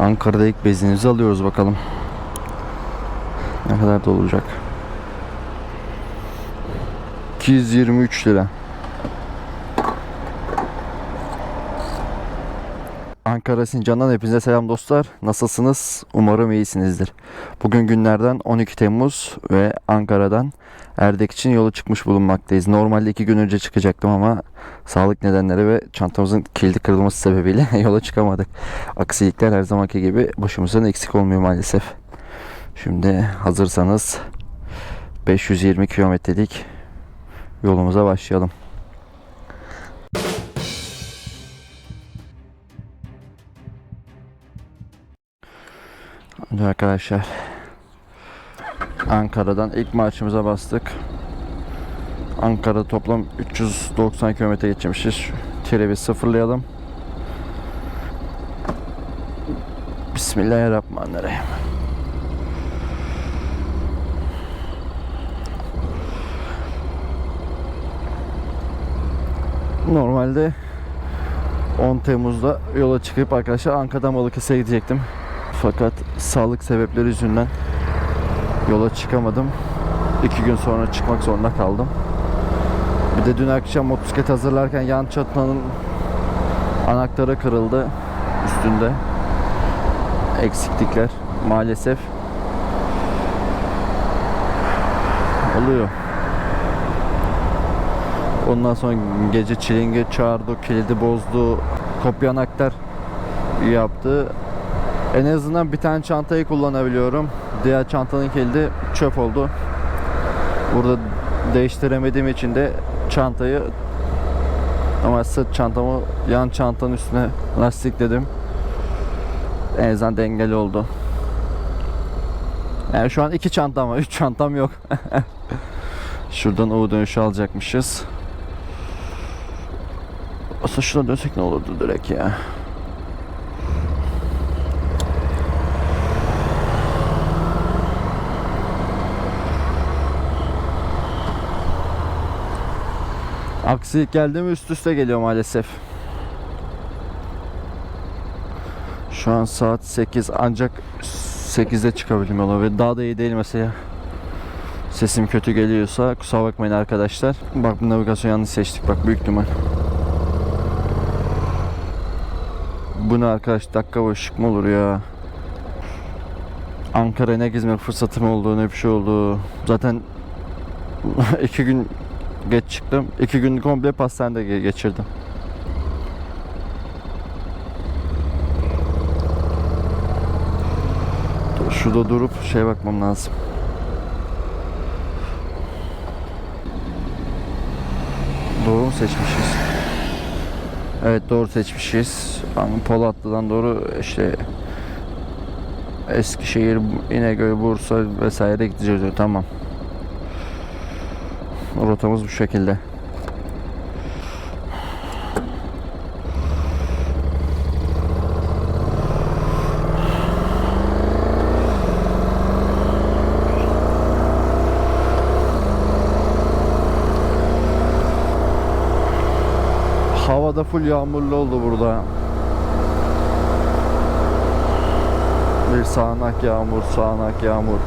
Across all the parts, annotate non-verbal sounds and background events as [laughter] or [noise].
Ankara'da ilk bezinizi alıyoruz bakalım. Ne kadar da olacak? 223 lira. Ankara Sincan'dan hepinize selam dostlar. Nasılsınız? Umarım iyisinizdir. Bugün günlerden 12 Temmuz ve Ankara'dan Erdek için yola çıkmış bulunmaktayız. Normalde iki gün önce çıkacaktım ama sağlık nedenleri ve çantamızın kilidi kırılması sebebiyle [laughs] yola çıkamadık. Aksilikler her zamanki gibi başımızdan eksik olmuyor maalesef. Şimdi hazırsanız 520 kilometrelik yolumuza başlayalım. Hadi arkadaşlar. Ankara'dan ilk marşımıza bastık. Ankara toplam 390 kilometre geçmişiz. Tire bir sıfırlayalım. Bismillahirrahmanirrahim. Normalde 10 Temmuz'da yola çıkıp arkadaşlar Ankara'dan Balıkesir'e gidecektim. Fakat sağlık sebepleri yüzünden yola çıkamadım. İki gün sonra çıkmak zorunda kaldım. Bir de dün akşam motosiklet hazırlarken yan çatının anahtarı kırıldı üstünde. Eksiklikler maalesef oluyor. Ondan sonra gece çilingi çağırdı, kilidi bozdu, kopya anahtar yaptı. En azından bir tane çantayı kullanabiliyorum. Diğer çantanın kilidi çöp oldu. Burada değiştiremediğim için de çantayı ama sırt çantamı yan çantanın üstüne lastikledim. En azından dengeli oldu. Yani şu an iki çantam var. [laughs] Üç çantam yok. [laughs] Şuradan U dönüşü alacakmışız. Aslında şuna dönsek ne olurdu direkt ya. Aksilik geldi mi üst üste geliyor maalesef. Şu an saat 8 ancak 8'de çıkabildim yola ve daha da iyi değil mesela. Sesim kötü geliyorsa kusura bakmayın arkadaşlar. Bak bu navigasyon yanlış seçtik bak büyük ihtimal. Bu ne arkadaş dakika boşluk mu olur ya? Ankara'ya ne gezmek fırsatım oldu ne bir şey oldu. Zaten [laughs] iki gün geç çıktım. İki gün komple pastanede ge- geçirdim. Şurada durup şey bakmam lazım. Doğru mu seçmişiz? Evet doğru seçmişiz. Ama Polatlı'dan doğru işte Eskişehir, İnegöl, Bursa vesaire gideceğiz diyor. Tamam. Rotamız bu şekilde. Havada full yağmurlu oldu burada. Bir sağanak yağmur, sağanak yağmur.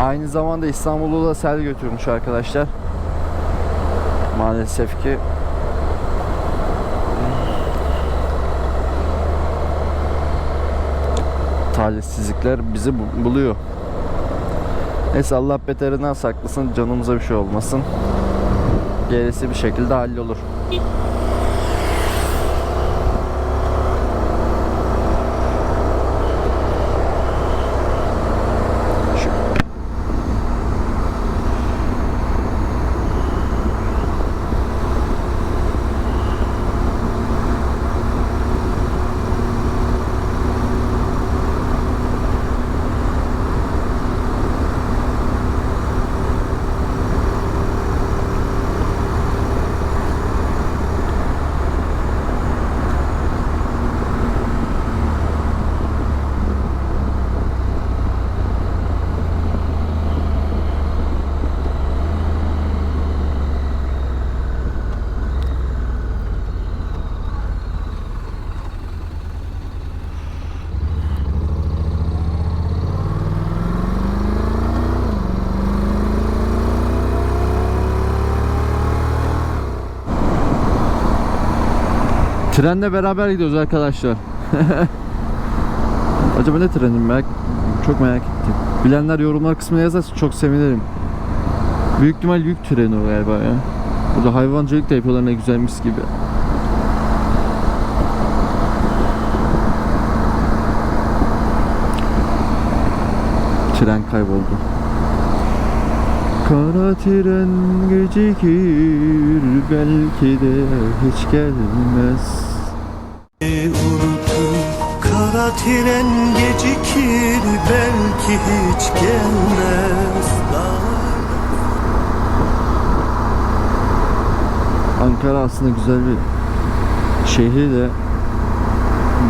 Aynı zamanda İstanbul'u da sel götürmüş arkadaşlar. Maalesef ki talihsizlikler bizi bu- buluyor. Neyse Allah beterinden saklasın, canımıza bir şey olmasın. Gerisi bir şekilde hallolur. Trenle beraber gidiyoruz arkadaşlar. [laughs] Acaba ne trenim merak çok merak ettim. Bilenler yorumlar kısmına yazarsa çok sevinirim. Büyük ihtimal yük treni o galiba ya. Burada hayvancılık da yapıyorlar ne güzelmiş gibi. Tren kayboldu. Kara tren gecikir belki de hiç gelmez. Tren gecikir belki hiç gelmez Ankara aslında güzel bir şehri de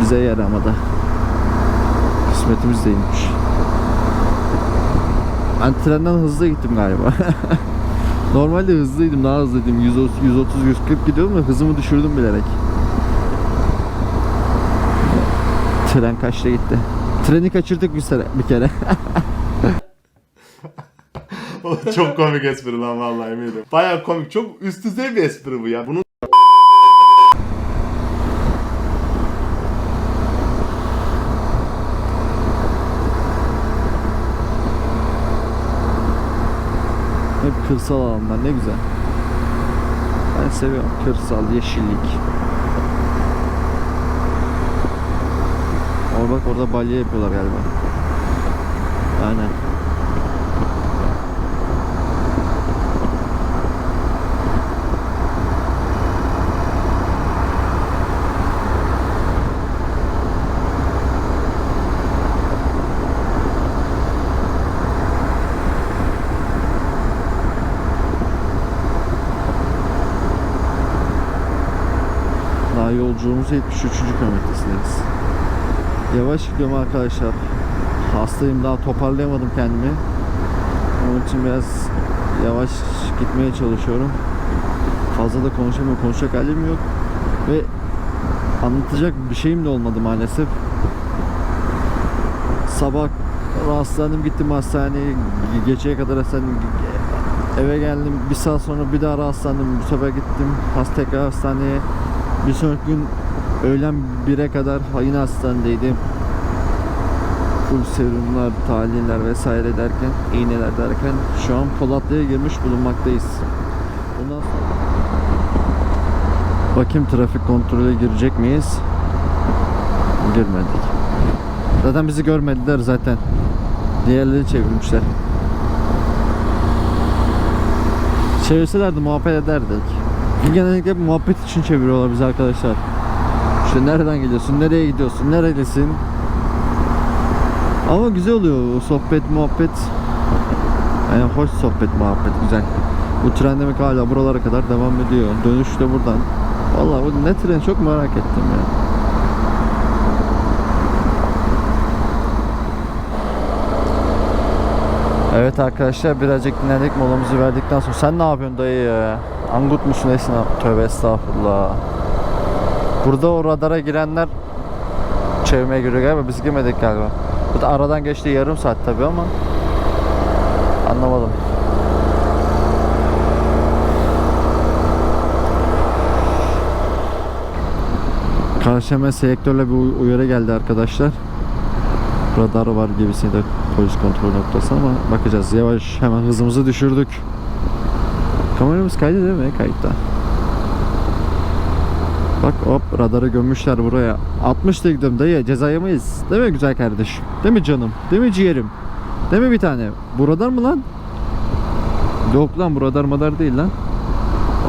bize yaramadı. Kısmetimiz değilmiş. Ben trenden hızlı gittim galiba. [laughs] Normalde hızlıydım, daha hızlıydım. 130 140 gidiyordum da hızımı düşürdüm bilerek. Tren kaçta gitti? Treni kaçırdık bir, sere, bir kere. [laughs] çok komik espri lan vallahi eminim. Baya komik. Çok üst düzey bir espri bu ya. Bunun Hep kırsal alanlar ne güzel. Ben seviyorum kırsal, yeşillik. Or bak orada balya yapıyorlar galiba. Aynen. Daha yolculuğumuz 73. kilometresindeyiz. Yavaş gidiyorum arkadaşlar. Hastayım daha toparlayamadım kendimi. Onun için biraz yavaş gitmeye çalışıyorum. Fazla da konuşamıyorum. Konuşacak halim yok. Ve anlatacak bir şeyim de olmadı maalesef. Sabah rahatsızlandım gittim hastaneye. Geceye kadar hastaneye eve geldim. Bir saat sonra bir daha rahatsızlandım. Bu sefer gittim. Hast tekrar hastaneye. Bir sonraki gün öğlen 1'e kadar yine hastanedeydim. Full serumlar, tahliller vesaire derken, iğneler derken şu an Polatlı'ya girmiş bulunmaktayız. Bundan sonra... Bakayım trafik kontrole girecek miyiz? Girmedik. Zaten bizi görmediler zaten. Diğerleri çevirmişler. Çevirselerdi muhabbet ederdik. Genellikle muhabbet için çeviriyorlar bizi arkadaşlar. İşte nereden geliyorsun, nereye gidiyorsun, nerelisin? Ama güzel oluyor o sohbet, muhabbet. Yani hoş sohbet, muhabbet güzel. Bu tren demek hala buralara kadar devam ediyor. Dönüş de buradan. Vallahi bu ne tren çok merak ettim ya. Evet arkadaşlar birazcık dinlendik molamızı verdikten sonra sen ne yapıyorsun dayı ya? Angut musun nesin abi? Tövbe estağfurullah. Burada o radara girenler çevirmeye giriyor galiba biz girmedik galiba. Bu da aradan geçti yarım saat tabi ama anlamadım. Karşı hemen selektörle bir uy- uyarı geldi arkadaşlar. Radar var gibisinde polis kontrol noktası ama bakacağız. Yavaş hemen hızımızı düşürdük. Kameramız kaydı değil mi? Kayıtta. Bak hop radarı gömmüşler buraya. 60 da gidiyorum dayı cezaya mıyız? Değil mi güzel kardeşim? Değil mi canım? Değil mi ciğerim? Değil mi bir tane? Bu radar mı lan? Yok lan bu radar madar değil lan.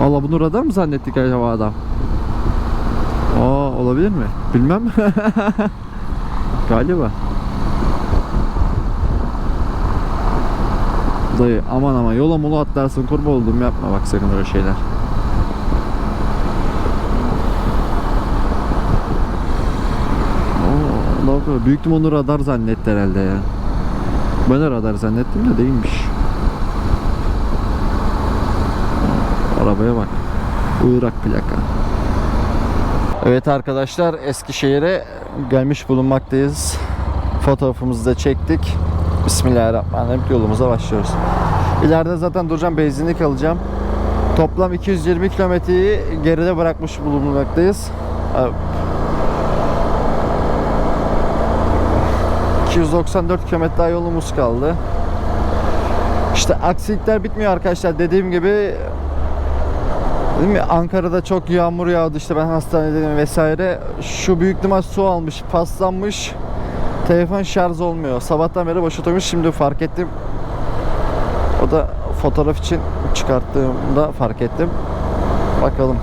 Allah bunu radar mı zannettik acaba adam? Aa olabilir mi? Bilmem. [laughs] Galiba. Dayı aman aman yola mola atlarsın kurban oldum yapma bak sakın öyle şeyler. Oo, Allah Allah. Büyük ihtimal onu radar zannetti herhalde ya. Ben de radar zannettim de değilmiş. Arabaya bak. Irak plaka. Evet arkadaşlar Eskişehir'e gelmiş bulunmaktayız. Fotoğrafımızı da çektik. Bismillahirrahmanirrahim yolumuza başlıyoruz. İleride zaten duracağım benzinlik alacağım. Toplam 220 kilometreyi geride bırakmış bulunmaktayız. 294 km daha yolumuz kaldı. İşte aksilikler bitmiyor arkadaşlar. Dediğim gibi Değil mi? Ankara'da çok yağmur yağdı işte ben hastanedeyim vesaire. Şu büyük liman su almış, paslanmış. Telefon şarj olmuyor. Sabahtan beri boş oturmuş. Şimdi fark ettim. O da fotoğraf için çıkarttığımda fark ettim. Bakalım.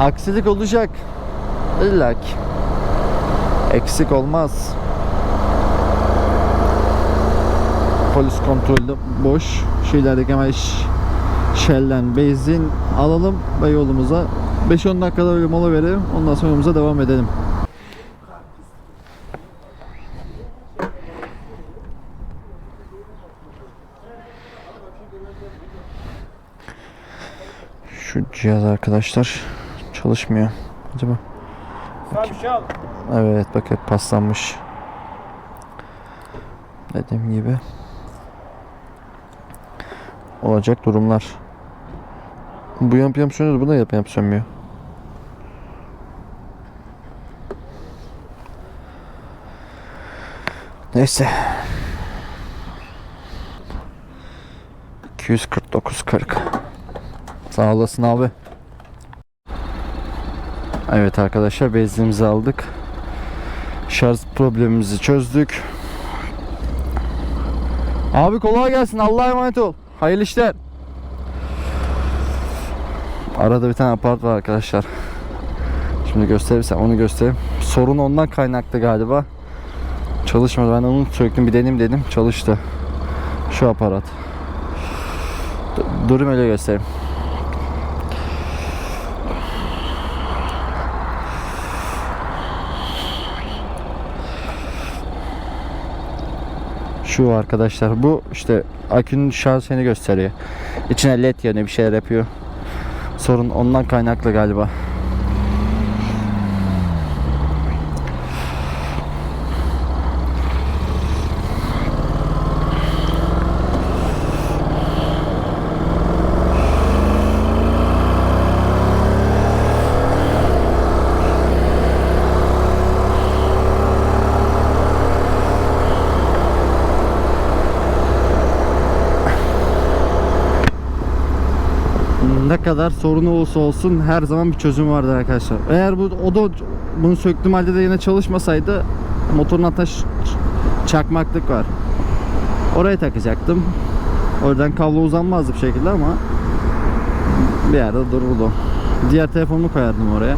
Aksilik olacak. İlla. Eksik olmaz. Polis kontrolde boş. Şeylerdeki hemen ş- Shell'den benzin alalım ve yolumuza 5-10 dakikada bir mola verelim. Ondan sonra yolumuza devam edelim. Şu cihaz arkadaşlar çalışmıyor. Acaba? Abi şey al. Evet bak hep paslanmış. Dediğim gibi. Olacak durumlar. Bu yanıp yanıp sönüyor, bu da yanıp yanıp sönmüyor. Neyse. 249.40 Sağ olasın abi. Evet arkadaşlar benzinimizi aldık. Şarj problemimizi çözdük. Abi kolay gelsin. Allah'a emanet ol. Hayırlı işler. Arada bir tane apart var arkadaşlar. Şimdi gösterirsem onu göstereyim. Sorun ondan kaynaklı galiba. Çalışmadı. Ben onu söktüm bir deneyim dedim. Çalıştı. Şu aparat. Durayım öyle göstereyim. Şu arkadaşlar bu işte akünün şarjını gösteriyor. İçine led yanıyor bir şeyler yapıyor. Sorun ondan kaynaklı galiba. ne kadar sorunu olursa olsun her zaman bir çözüm vardır arkadaşlar. Eğer bu o da bunu söktüğüm halde de yine çalışmasaydı motorun hatta ş- ç- çakmaklık var. Oraya takacaktım. Oradan kablo uzanmazdı bir şekilde ama bir yerde dururdu. Diğer telefonumu koyardım oraya.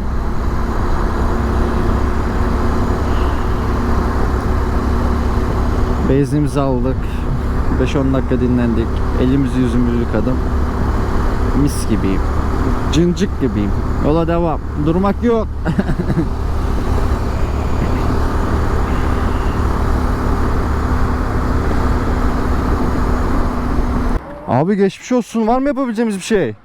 Benzinimizi aldık. 5-10 dakika dinlendik. Elimizi yüzümüzü yıkadım mis gibiyim. Cıncık gibiyim. Yola devam. Durmak yok. [laughs] Abi geçmiş olsun. Var mı yapabileceğimiz bir şey?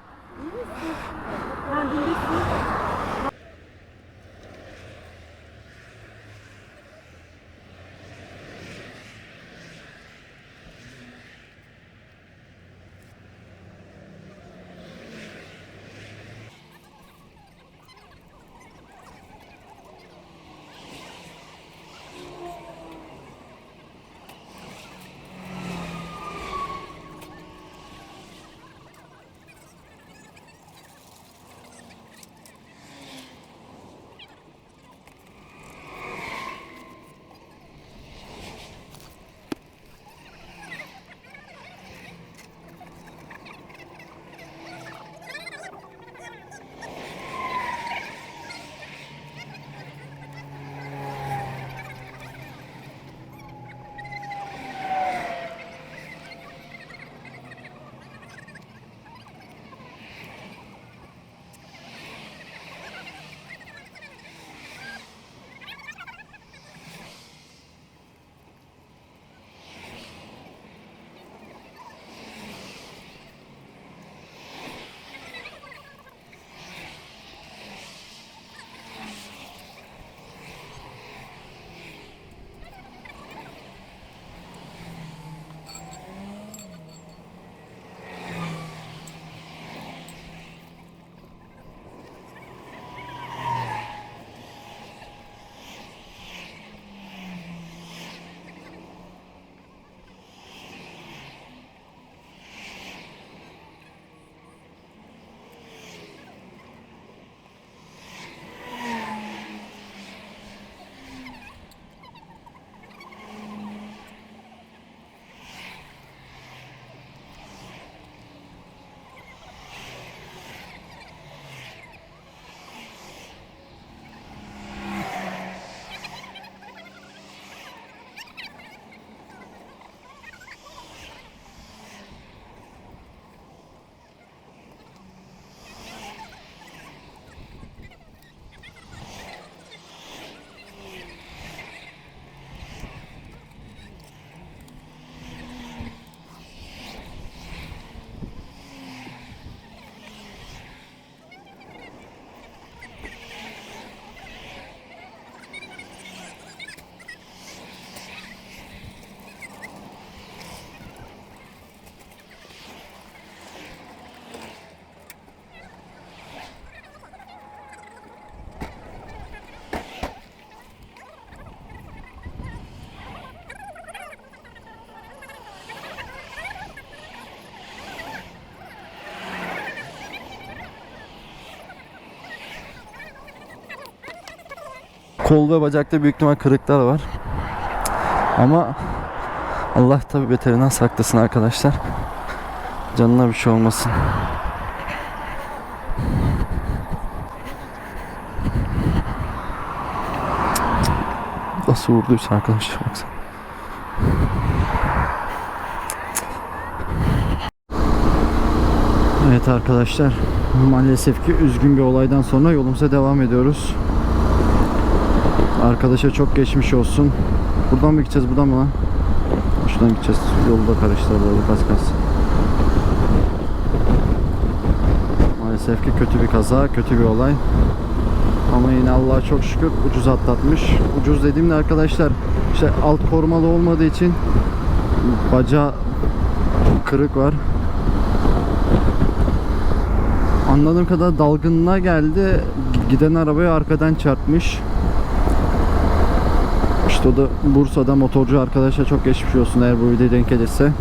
Kol ve bacakta büyük ihtimal kırıklar var. Ama Allah tabi beterinden saklasın arkadaşlar. Canına bir şey olmasın. Nasıl vurduysa arkadaşlar baksana. Evet arkadaşlar maalesef ki üzgün bir olaydan sonra yolumuza devam ediyoruz. Arkadaşa çok geçmiş olsun. Buradan mı gideceğiz buradan mı lan? Şuradan gideceğiz. Yolda karıştırdı kas kas. Maalesef ki kötü bir kaza, kötü bir olay. Ama yine Allah'a çok şükür ucuz atlatmış. Ucuz dediğimde arkadaşlar işte alt korumalı olmadığı için bacağı kırık var. Anladığım kadar dalgınlığa geldi. Giden arabayı arkadan çarpmış. İşte o da Bursa'da motorcu arkadaşa çok geçmiş olsun eğer bu videoya denk gelirse.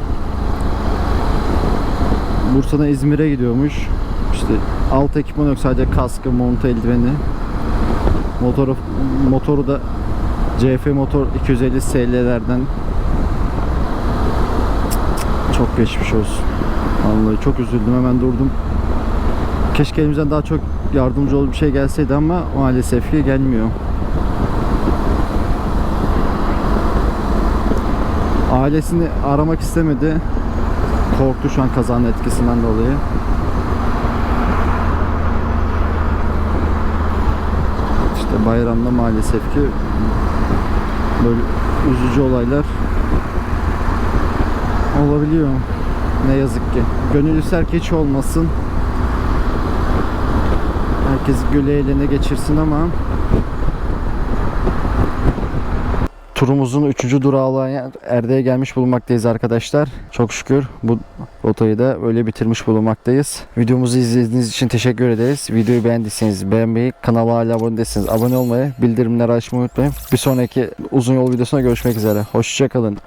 Bursa'dan İzmir'e gidiyormuş. İşte alt ekipman yok sadece kaskı, montu, eldiveni. Motoru, motoru da CF motor 250 SL'lerden çok geçmiş olsun. Vallahi çok üzüldüm hemen durdum. Keşke elimizden daha çok yardımcı olup bir şey gelseydi ama maalesef ki gelmiyor. Ailesini aramak istemedi. Korktu şu an kazanın etkisinden dolayı. İşte bayramda maalesef ki böyle üzücü olaylar olabiliyor. Ne yazık ki. Gönül ister hiç olmasın. Herkes güle eğlene geçirsin ama Turumuzun 3. durağı olan Erde'ye gelmiş bulunmaktayız arkadaşlar. Çok şükür bu rotayı da öyle bitirmiş bulunmaktayız. Videomuzu izlediğiniz için teşekkür ederiz. Videoyu beğendiyseniz beğenmeyi, kanala hala abone değilseniz abone olmayı, bildirimleri açmayı unutmayın. Bir sonraki uzun yol videosuna görüşmek üzere. Hoşçakalın.